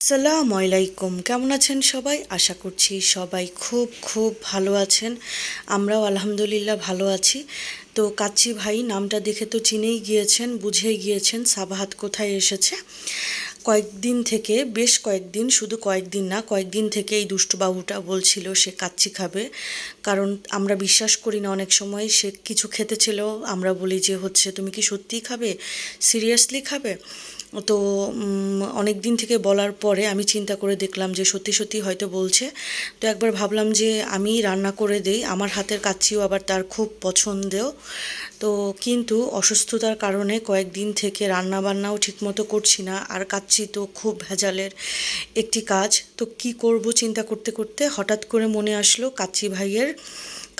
সালাম আলাইকুম। কেমন আছেন সবাই? আশা করছি সবাই খুব খুব ভালো আছেন। আমরাও আলহামদুলিল্লাহ ভালো আছি। তো কাচ্চি ভাই, নামটা দেখে তো চিনেই গিয়েছেন, বুঝেই গিয়েছেন, সাবাহাত কোথায় এসেছে? কয়েকদিন থেকে, বেশ কয়েকদিন, শুধু কয়েকদিন না, কয়েকদিন থেকে এই দুষ্টু বাবুটা বলছিল সে কাচ্চি খাবে। কারণ আমরা বিশ্বাস করি না, অনেক সময় সে কিছু খেতে ছিল, আমরা বলি যে হচ্ছে, তুমি কি সত্যিই খাবে? সিরিয়াসলি খাবে? তো অনেক দিন থেকে বলার পরে আমি চিন্তা করে দেখলাম যে সত্যি সত্যি হয়তো বলছে। তো একবার ভাবলাম যে আমি রান্না করে দেই, আমার হাতের কাচ্চিও আবার তার খুব পছন্দেও। তো কিন্তু অসুস্থতার কারণে কয়েকদিন থেকে রান্না বান্নাও ঠিকমতো করছি না, আর কাচ্ছি তো খুব ভেজালের একটি কাজ। তো কি করব চিন্তা করতে করতে হঠাৎ করে মনে আসলো কাচ্চি ভাইয়ের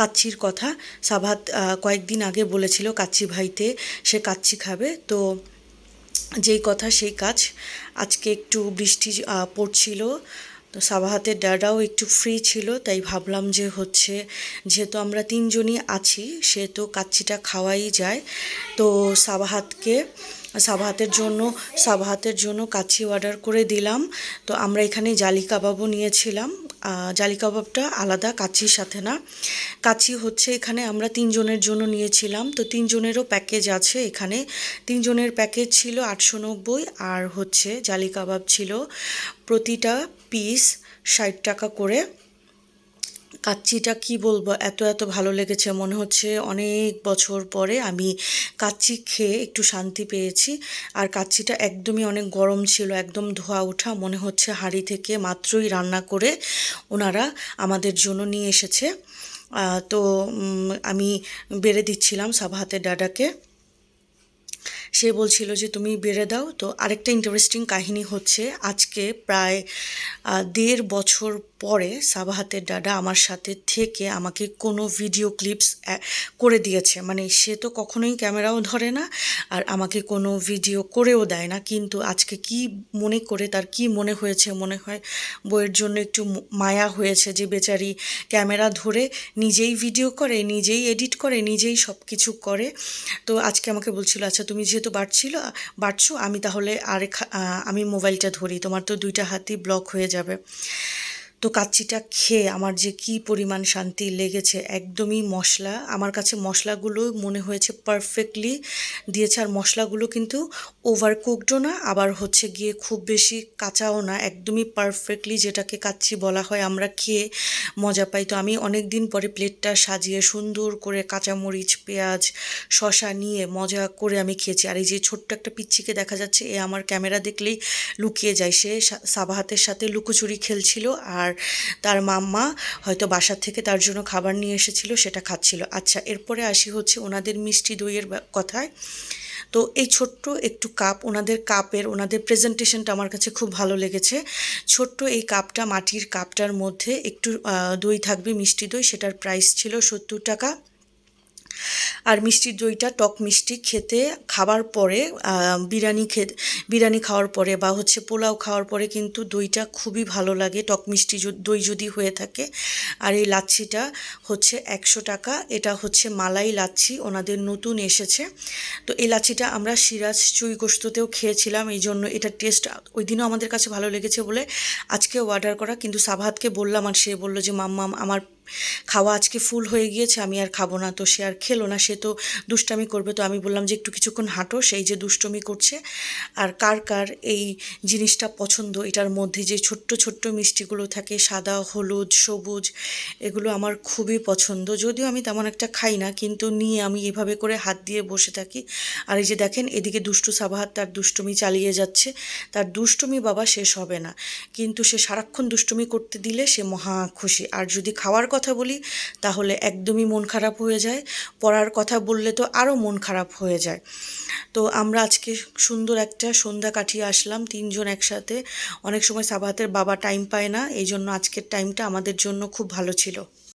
কাচ্চির কথা। সাভাত কয়েকদিন আগে বলেছিল কাচ্চি ভাইতে সে কাচ্চি খাবে। তো যেই কথা সেই কাজ। আজকে একটু বৃষ্টি পড়ছিল। তো সাবাহাতের ড্যাডাও একটু ফ্রি ছিল, তাই ভাবলাম যে হচ্ছে যেহেতু আমরা তিনজনই আছি, সেহেতু কাচ্চিটা খাওয়াই যায়। তো সাবাহাতকে, সাবাহাতের জন্য সাবাহাতের জন্য কাচ্চি অর্ডার করে দিলাম। তো আমরা এখানে জালি কাবাবও নিয়েছিলাম। জালি কাবাবটা আলাদা কাচির সাথে না। কাচি হচ্ছে এখানে আমরা তিনজনের জন্য নিয়েছিলাম। তো তিনজনেরও প্যাকেজ আছে এখানে। তিনজনের প্যাকেজ ছিল আটশো নব্বই আর হচ্ছে জালি কাবাব ছিল প্রতিটা পিস ষাট টাকা করে। কাচ্চিটা কি বলব, এত এত ভালো লেগেছে। মনে হচ্ছে অনেক বছর পরে আমি কাচ্চি খেয়ে একটু শান্তি পেয়েছি। আর কাচ্চিটা একদমই অনেক গরম ছিল, একদম ধোয়া ওঠা মনে হচ্ছে হাঁড়ি থেকে মাত্রই রান্না করে ওনারা আমাদের জন্য নিয়ে এসেছে। তো আমি বেড়ে দিচ্ছিলাম সাবাহাতের ডাডাকে। সে বলছিল যে, তুমি বেড়ে দাও। তো আরেকটা ইন্টারেস্টিং কাহিনী হচ্ছে, আজকে প্রায় দেড় বছর পরে সাবাহাতের ডাডা আমার সাথে থেকে আমাকে কোনো ভিডিও ক্লিপস করে দিয়েছে। মানে সে তো কখনোই ক্যামেরাও ধরে না আর আমাকে কোনো ভিডিও করেও দেয় না। কিন্তু আজকে কি মনে করে, তার কি মনে হয়েছে? মনে হয় বইয়ের জন্য একটু মায়া হয়েছে যে বেচারি ক্যামেরা ধরে নিজেই ভিডিও করে, নিজেই এডিট করে, নিজেই সব কিছু করে। তো আজকে আমাকে বলছিল আচ্ছা তুমি যেহেতু বাড়ছিল, বাড়ছো, আমি তাহলে আরেক আমি মোবাইলটা ধরি। তোমার তো দুইটা হাতই ব্লক হয়ে যাবে। তো কাচ্চিটা খেয়ে আমার যে কি পরিমাণ শান্তি লেগেছে, একদমই মশলা। আমার কাছে মশলাগুলো মনে হয়েছে পারফেক্টলি দিয়েছে। আর মশলাগুলো কিন্তু ওভার কুকডও না, আবার হচ্ছে গিয়ে খুব বেশি কাঁচাও না, একদমই পারফেক্টলি যেটাকে কাচ্চি বলা হয় আমরা খেয়ে মজা পাই। তো আমি অনেক দিন পরে প্লেটটা সাজিয়ে সুন্দর করে কাঁচামরিচ, পেঁয়াজ শশা নিয়ে মজা করে আমি খেয়েছি। আর এই যে ছোট্ট একটা পিচ্ছিকে দেখা যাচ্ছে, এ আমার ক্যামেরা দেখলেই লুকিয়ে যায়। সে, সাবাহাতের সাথে লুকোচুরি খেলছিল। আর তার মাম্মা হয়তো বাসার থেকে তার জন্য খাবার নিয়ে এসেছিল, সেটা খাচ্ছিল। আচ্ছা এরপরে আসি হচ্ছে ওনাদের মিষ্টি দইয়ের কথায়। তো এই ছোট্ট একটু কাপ, ওনাদের কাপের, ওনাদের প্রেজেন্টেশনটা আমার কাছে খুব ভালো লেগেছে। ছোট্ট এই কাপটা, মাটির কাপটার মধ্যে একটু দই থাকবে, মিষ্টি দই, সেটার প্রাইস ছিল সত্তর টাকা। আর মিষ্টির দইটা টক মিষ্টি খেতে খাবার পরে বিরিয়ানি খেতে, বিরিয়ানি খাওয়ার পরে বা হচ্ছে পোলাও খাওয়ার পরে কিন্তু দইটা খুবই ভালো লাগে, টক মিষ্টি দই যদি হয়ে থাকে। আর এই লাচ্ছিটা হচ্ছে একশো টাকা, এটা হচ্ছে মালাই লাচ্ছি, ওনাদের নতুন এসেছে। তো এই লাচ্ছিটা আমরা সিরাজ চুই গোস্ততেও খেয়েছিলাম, এই জন্য এটা টেস্ট ওই দিনও আমাদের কাছে ভালো লেগেছে বলে আজকে অর্ডার করা, কিন্তু সাভাতকে বললাম আর সে বলল যে মাম্মাম আমার খাওয়া আজকে ফুল হয়ে গিয়েছে, আমি আর খাব না, তো সে আর খেলো না, সে তো দুষ্টামি করবে, তো আমি বললাম যে একটু কিছুক্ষণ হাঁটো, সেই যে দুষ্টমি করছে। আর কার কার এই জিনিসটা পছন্দ, এটার মধ্যে যে ছোট্ট ছোট্ট মিষ্টিগুলো থাকে, সাদা, হলুদ, সবুজ, এগুলো আমার খুবই পছন্দ। যদিও আমি তেমন একটা খাই না, কিন্তু নিয়ে আমি এভাবে করে হাত দিয়ে বসে থাকি। আর এই যে দেখেন, এদিকে দুষ্টু সাবাহাত তার দুষ্টমি চালিয়ে যাচ্ছে, তার দুষ্টমি বাবা শেষ হবে না। কিন্তু সে সারাক্ষণ দুষ্টমি করতে দিলে সে মহা খুশি। আর যদি খাওয়ার কথা বলি, তাহলে একদমই মন খারাপ হয়ে যায়। পড়ার কথা বললে তো আরও মন খারাপ হয়ে যায়। তো আমরা আজকে সুন্দর একটা সন্ধ্যা কাটিয়ে আসলাম, তিনজন একসাথে। অনেক সময় সাবাহাতের বাবা টাইম পায় না এই জন্য আজকের টাইমটা আমাদের জন্য খুব ভালো ছিল।